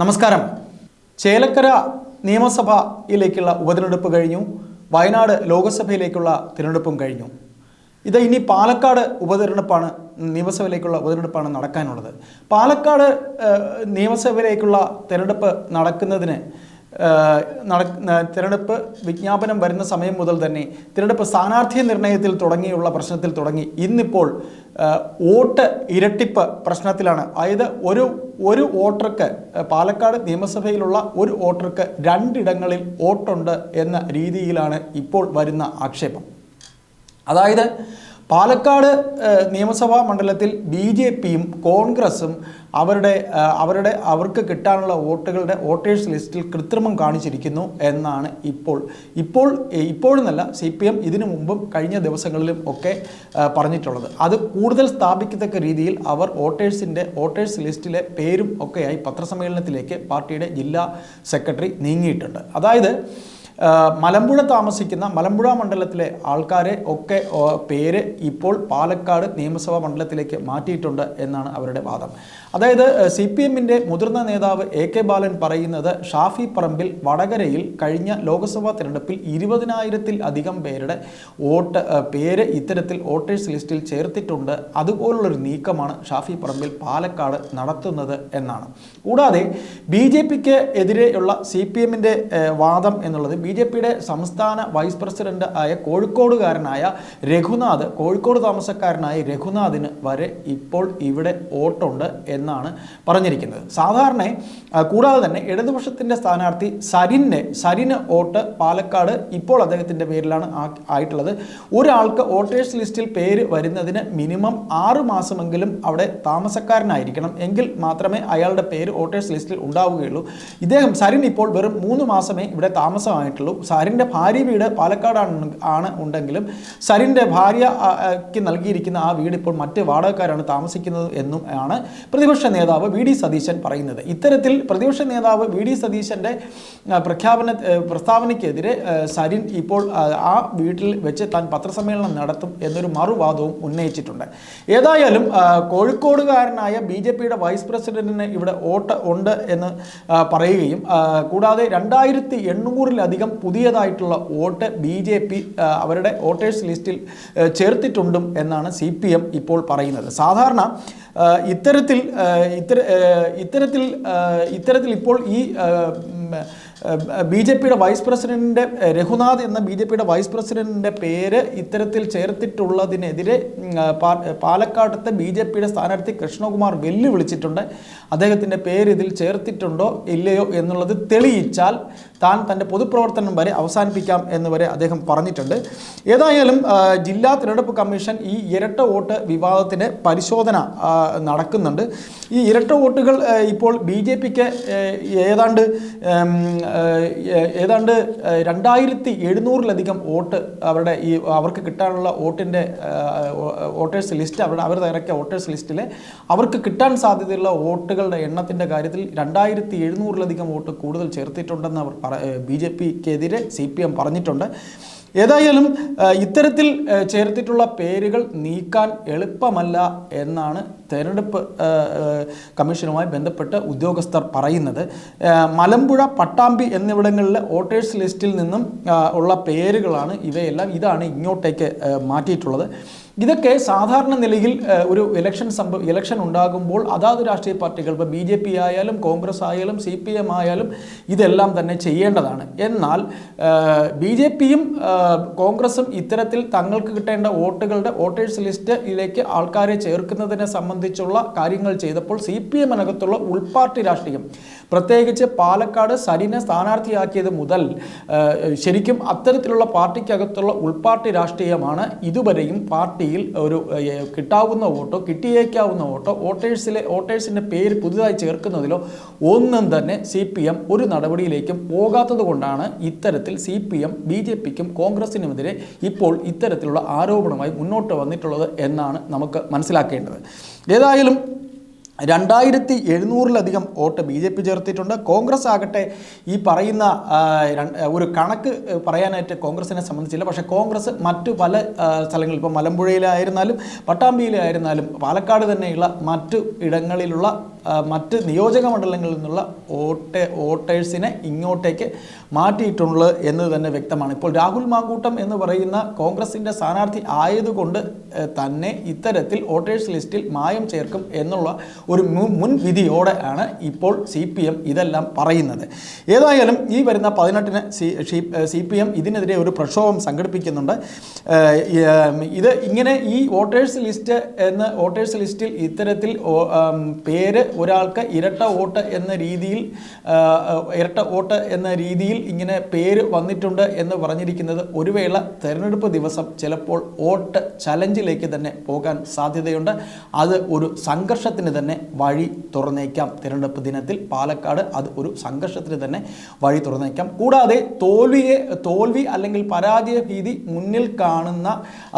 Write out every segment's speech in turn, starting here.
നമസ്കാരം. ചേലക്കര നിയമസഭയിലേക്കുള്ള ഉപതിരഞ്ഞെടുപ്പ് കഴിഞ്ഞു. വയനാട് ലോകസഭയിലേക്കുള്ള തിരഞ്ഞെടുപ്പും കഴിഞ്ഞു. ഇത് ഇനി പാലക്കാട് ഉപതിരഞ്ഞെടുപ്പാണ് നിയമസഭയിലേക്കുള്ള ഉപതിരഞ്ഞെടുപ്പാണ് നടക്കാനുള്ളത്. പാലക്കാട് നിയമസഭയിലേക്കുള്ള തിരഞ്ഞെടുപ്പ് നടക്കുന്നതിന് തിരഞ്ഞെടുപ്പ് വിജ്ഞാപനം വരുന്ന സമയം മുതൽ തന്നെ തിരഞ്ഞെടുപ്പ് സ്ഥാനാർത്ഥി നിർണയത്തിൽ തുടങ്ങിയുള്ള പ്രശ്നത്തിൽ തുടങ്ങി. ഇന്നിപ്പോൾ വോട്ട് ഇരട്ടിപ്പ് പ്രശ്നത്തിലാണ്. അതായത് ഒരു ഒരു വോട്ടർക്ക് പാലക്കാട് നിയമസഭയിലുള്ള ഒരു വോട്ടർക്ക് രണ്ടിടങ്ങളിൽ വോട്ടുണ്ട് എന്ന രീതിയിലാണ് ഇപ്പോൾ വരുന്ന ആക്ഷേപം. അതായത് പാലക്കാട് നിയമസഭാ മണ്ഡലത്തിൽ ബി ജെ പിയും കോൺഗ്രസും അവരുടെ അവരുടെ അവർക്ക് കിട്ടാനുള്ള വോട്ടുകളുടെ വോട്ടേഴ്സ് ലിസ്റ്റിൽ കൃത്രിമം കാണിച്ചിരിക്കുന്നു എന്നാണ് ഇപ്പോൾ ഇപ്പോൾ ഇപ്പോഴെന്നല്ല സി പി എം ഇതിനു മുമ്പും കഴിഞ്ഞ ദിവസങ്ങളിലും ഒക്കെ പറഞ്ഞിട്ടുള്ളത്. അത് കൂടുതൽ സ്ഥാപിക്കത്തക്ക രീതിയിൽ അവർ വോട്ടേഴ്സിന്റെ വോട്ടേഴ്സ് ലിസ്റ്റിലെ പേരും ഒക്കെയായി പത്രസമ്മേളനത്തിലേക്ക് പാർട്ടിയുടെ ജില്ലാ സെക്രട്ടറി നീങ്ങിയിട്ടുണ്ട്. അതായത് മലമ്പുഴ താമസിക്കുന്ന മലമ്പുഴ മണ്ഡലത്തിലെ ആൾക്കാരെ ഒക്കെ പേര് ഇപ്പോൾ പാലക്കാട് നിയമസഭാ മണ്ഡലത്തിലേക്ക് മാറ്റിയിട്ടുണ്ട് എന്നാണ് അവരുടെ വാദം. അതായത് സി പി എമ്മിന്റെ മുതിർന്ന നേതാവ് എ കെ ബാലൻ പറയുന്നത് ഷാഫി പറമ്പിൽ വടകരയിൽ കഴിഞ്ഞ ലോക്സഭാ തിരഞ്ഞെടുപ്പിൽ ഇരുപതിനായിരത്തിൽ അധികം പേരുടെ വോട്ട് പേര് ഇത്തരത്തിൽ വോട്ടേഴ്സ് ലിസ്റ്റിൽ ചേർത്തിട്ടുണ്ട്. അതുപോലുള്ളൊരു നീക്കമാണ് ഷാഫി പറമ്പിൽ പാലക്കാട് നടത്തുന്നത് എന്നാണ്. കൂടാതെ ബി ജെ പിക്ക് എതിരെയുള്ള സി പി എമ്മിന്റെ വാദം എന്നുള്ളത് ബി ജെ പിയുടെ സംസ്ഥാന വൈസ് പ്രസിഡന്റ് ആയ കോഴിക്കോടുകാരനായ രഘുനാഥ് കോഴിക്കോട് താമസക്കാരനായ രഘുനാഥിന് വരെ ഇപ്പോൾ ഇവിടെ വോട്ടുണ്ട് എന്നാണ് പറഞ്ഞിരിക്കുന്നത്. സാധാരണ കൂടാതെ തന്നെ ഇടതുപക്ഷത്തിന്റെ സ്ഥാനാർത്ഥി സരിന്റെ സരിന് വോട്ട് പാലക്കാട് ഇപ്പോൾ അദ്ദേഹത്തിന്റെ പേരിലാണ് ആയിട്ടുള്ളത്. ഒരാൾക്ക് വോട്ടേഴ്സ് ലിസ്റ്റിൽ പേര് വരുന്നതിന് മിനിമം ആറ് മാസമെങ്കിലും അവിടെ താമസക്കാരനായിരിക്കണം. എങ്കിൽ മാത്രമേ അയാളുടെ പേര് വോട്ടേഴ്സ് ലിസ്റ്റിൽ ഉണ്ടാവുകയുള്ളൂ. ഇദ്ദേഹം സരിൻ ഇപ്പോൾ വെറും മൂന്ന് മാസമേ ഇവിടെ താമസമായിട്ടുള്ളൂ സരിന്റെ ഭാര്യ വീട് പാലക്കാടാണ് ആണ് ഉണ്ടെങ്കിലും സരിന്റെ ഭാര്യ ആ, ആ, ക്ക് നൽകിയിരിക്കുന്ന ആ വീട് ഇപ്പോൾ മറ്റ് വാടകക്കാരാണ് താമസിക്കുന്നത് എന്നും ആണ് പ്രതിപക്ഷ നേതാവ് വി ഡി സതീശൻ പറയുന്നത്. ഇത്തരത്തിൽ പ്രതിപക്ഷ നേതാവ് വി ഡി സതീശന്റെ പ്രഖ്യാപന പ്രസ്താവനയ്ക്കെതിരെ സരിൻ ഇപ്പോൾ ആ, വീട്ടിൽ വെച്ച് താൻ പത്രസമ്മേളനം നടത്തും എന്നൊരു മറുവാദവും ഉന്നയിച്ചിട്ടുണ്ട്. ഏതായാലും കോഴിക്കോടുകാരനായ ബി ജെ പിയുടെ വൈസ് പ്രസിഡന്റിന് ഇവിടെ വോട്ട് ഉണ്ട് എന്ന് പറയുകയും കൂടാതെ രണ്ടായിരത്തി എണ്ണൂറിലധികം പുതിയതായിട്ടുള്ള വോട്ട് ബി ജെ പി അവരുടെ വോട്ടേഴ്സ് ലിസ്റ്റിൽ ചേർത്തിട്ടുണ്ടും എന്നാണ് സി പി എം ഇപ്പോൾ പറയുന്നത്. സാധാരണ ഇത്തരത്തിൽ ഇത്തര ഇത്തരത്തിൽ ഇത്തരത്തിൽ ഇപ്പോൾ ഈ ബി ജെ പിയുടെ വൈസ് പ്രസിഡന്റിന്റെ രഘുനാഥ് എന്ന ബി ജെ പിയുടെ വൈസ് പ്രസിഡന്റിന്റെ പേര് ഇത്തരത്തിൽ ചേർത്തിട്ടുള്ളതിനെതിരെ പാലക്കാട്ടത്തെ ബി ജെ പിയുടെ സ്ഥാനാർത്ഥി കൃഷ്ണകുമാർ വെല്ലുവിളിച്ചിട്ടുണ്ട്. അദ്ദേഹത്തിന്റെ പേര് ഇതിൽ ചേർത്തിട്ടുണ്ടോ ഇല്ലയോ എന്നുള്ളത് തെളിയിച്ചാൽ താൻ തന്റെ പൊതുപ്രവർത്തനം വരെ അവസാനിപ്പിക്കാം എന്ന് വരെ അദ്ദേഹം പറഞ്ഞിട്ടുണ്ട്. ഏതായാലും ജില്ലാ തിരഞ്ഞെടുപ്പ് കമ്മീഷൻ ഈ ഇരട്ട വോട്ട് വിവാദത്തിന് പരിശോധന നടക്കുന്നുണ്ട്. ഈ ഇരട്ട വോട്ടുകൾ ഇപ്പോൾ ബി ജെ പിക്ക് ഏതാണ്ട് ഏതാണ്ട് രണ്ടായിരത്തി എഴുന്നൂറിലധികം വോട്ട് അവരുടെ ഈ അവർക്ക് കിട്ടാനുള്ള വോട്ടിന്റെ വോട്ടേഴ്സ് ലിസ്റ്റ് അവരുടെ അവർ ഇറക്കിയ വോട്ടേഴ്സ് ലിസ്റ്റിൽ അവർക്ക് കിട്ടാൻ സാധ്യതയുള്ള വോട്ടുകളുടെ എണ്ണത്തിന്റെ കാര്യത്തിൽ രണ്ടായിരത്തി എഴുന്നൂറിലധികം വോട്ട് കൂടുതൽ ചേർത്തിട്ടുണ്ടെന്ന് അവർ പറ ബി ജെ പിക്കെതിരെ സി പി എം പറഞ്ഞിട്ടുണ്ട്. ഏതായാലും ഇത്തരത്തിൽ ചേർത്തിട്ടുള്ള പേരുകൾ നീക്കാൻ എളുപ്പമല്ല എന്നാണ് തെരഞ്ഞെടുപ്പ് കമ്മീഷനുമായി ബന്ധപ്പെട്ട് ഉദ്യോഗസ്ഥർ പറയുന്നത്. മലമ്പുഴ പട്ടാമ്പി എന്നിവിടങ്ങളിലെ വോട്ടേഴ്സ് ലിസ്റ്റിൽ നിന്നും ഉള്ള പേരുകളാണ് ഇവയെല്ലാം ഇതാണ് ഇങ്ങോട്ടേക്ക് മാറ്റിയിട്ടുള്ളത്. ഇതൊക്കെ സാധാരണ നിലയിൽ ഒരു ഇലക്ഷൻ സംഭവ ഇലക്ഷൻ ഉണ്ടാകുമ്പോൾ അതാത് രാഷ്ട്രീയ പാർട്ടികൾ ഇപ്പോൾ ബി ജെ പി ആയാലും കോൺഗ്രസ് ആയാലും സി പി എം ആയാലും ഇതെല്ലാം തന്നെ ചെയ്യേണ്ടതാണ്. എന്നാൽ ബി ജെ പിയും കോൺഗ്രസും ഇത്തരത്തിൽ തങ്ങൾക്ക് കിട്ടേണ്ട വോട്ടുകളുടെ വോട്ടേഴ്സ് ലിസ്റ്റിലേക്ക് ആൾക്കാരെ ചേർക്കുന്നതിനെ സംബന്ധിച്ചുള്ള കാര്യങ്ങൾ ചെയ്തപ്പോൾ സി പി എമ്മിനകത്തുള്ള ഉൾപാർട്ടി രാഷ്ട്രീയം പ്രത്യേകിച്ച് പാലക്കാട് സരിനെ സ്ഥാനാർത്ഥിയാക്കിയത് മുതൽ ശരിക്കും അത്തരത്തിലുള്ള പാർട്ടിക്കകത്തുള്ള ഉൾപാർട്ടി രാഷ്ട്രീയമാണ് ഇതുവരെയും പാർട്ടിയിൽ ഒരു കിട്ടാവുന്ന വോട്ടോ കിട്ടിയേക്കാവുന്ന വോട്ടോ വോട്ടേഴ്സിലെ വോട്ടേഴ്സിന്റെ പേര് പുതുതായി ചേർക്കുന്നതിലോ ഒന്നും തന്നെ സി പി എം ഒരു നടപടിയിലേക്കും പോകാത്തത് കൊണ്ടാണ് ഇത്തരത്തിൽ C P M B J പിക്കും കോൺഗ്രസിനുമെതിരെ ഇപ്പോൾ ഇത്തരത്തിലുള്ള ആരോപണമായി മുന്നോട്ട് വന്നിട്ടുള്ളത് എന്നാണ് നമുക്ക് മനസ്സിലാക്കേണ്ടത്. ഏതായാലും രണ്ടായിരത്തി എഴുന്നൂറിലധികം വോട്ട് ബി ജെ പി ചേർത്തിട്ടുണ്ട്. കോൺഗ്രസ് ആകട്ടെ ഈ പറയുന്ന ഒരു കണക്ക് പറയാനായിട്ട് കോൺഗ്രസിനെ സംബന്ധിച്ചില്ല. പക്ഷേ കോൺഗ്രസ് മറ്റു പല സ്ഥലങ്ങളിൽ ഇപ്പോൾ മലമ്പുഴയിലായിരുന്നാലും പട്ടാമ്പിയിലായിരുന്നാലും പാലക്കാട് തന്നെയുള്ള മറ്റു ഇടങ്ങളിലുള്ള മറ്റ് നിയോജക മണ്ഡലങ്ങളിൽ നിന്നുള്ള വോട്ട് വോട്ടേഴ്സിനെ ഇങ്ങോട്ടേക്ക് മാറ്റിയിട്ടുള്ളത് എന്ന് തന്നെ വ്യക്തമാണ്. ഇപ്പോൾ രാഹുൽ മാങ്കൂട്ടം എന്ന് പറയുന്ന കോൺഗ്രസിന്റെ സ്ഥാനാർത്ഥി ആയതുകൊണ്ട് തന്നെ ഇത്തരത്തിൽ വോട്ടേഴ്സ് ലിസ്റ്റിൽ മായം ചേർക്കും എന്നുള്ള ഒരു മുൻ ആണ് ഇപ്പോൾ സി പി എം ഇതെല്ലാം പറയുന്നത്. ഏതായാലും ഈ വരുന്ന പതിനെട്ടിന് സി സി പി എം ഇതിനെതിരെ ഒരു പ്രക്ഷോഭം സംഘടിപ്പിക്കുന്നുണ്ട്. ഇത് ഇങ്ങനെ ഈ വോട്ടേഴ്സ് ലിസ്റ്റ് എന്ന് വോട്ടേഴ്സ് ലിസ്റ്റിൽ ഇത്തരത്തിൽ പേര് ഒരാൾക്ക് ഇരട്ട വോട്ട് എന്ന രീതിയിൽ ഇരട്ട വോട്ട് എന്ന രീതിയിൽ ഇങ്ങനെ പേര് വന്നിട്ടുണ്ട് എന്ന് പറഞ്ഞിരിക്കുന്നത് ഒരു വേള തെരഞ്ഞെടുപ്പ് ദിവസം ചിലപ്പോൾ വോട്ട് ചലഞ്ചിലേക്ക് തന്നെ പോകാൻ സാധ്യതയുണ്ട്. അത് ഒരു സംഘർഷത്തിന് തന്നെ വഴി തുറന്നേക്കാം. തിരഞ്ഞെടുപ്പ് ദിനത്തിൽ പാലക്കാട് അത് ഒരു സംഘർഷത്തിന് തന്നെ വഴി തുറന്നേക്കാം. കൂടാതെ തോൽവിയെ തോൽവി അല്ലെങ്കിൽ പരാജയ ഭീതി മുന്നിൽ കാണുന്ന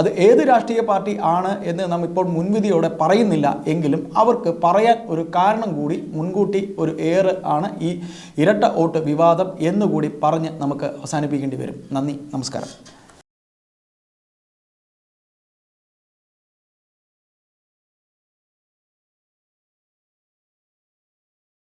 അത് ഏത് രാഷ്ട്രീയ പാർട്ടി ആണ് എന്ന് നാം ഇപ്പോൾ മുൻവിധിയോടെ പറയുന്നില്ല എങ്കിലും അവർക്ക് പറയാൻ ഒരു കാരണം കൂടി മുൻകൂട്ടി ഒരു ഏറ് ആണ് ഈ ഇരട്ട വോട്ട് വിവാദം എന്നുകൂടി പറഞ്ഞ് നമുക്ക് അവസാനിപ്പിക്കേണ്ടി വരും. നന്ദി നമസ്കാരം.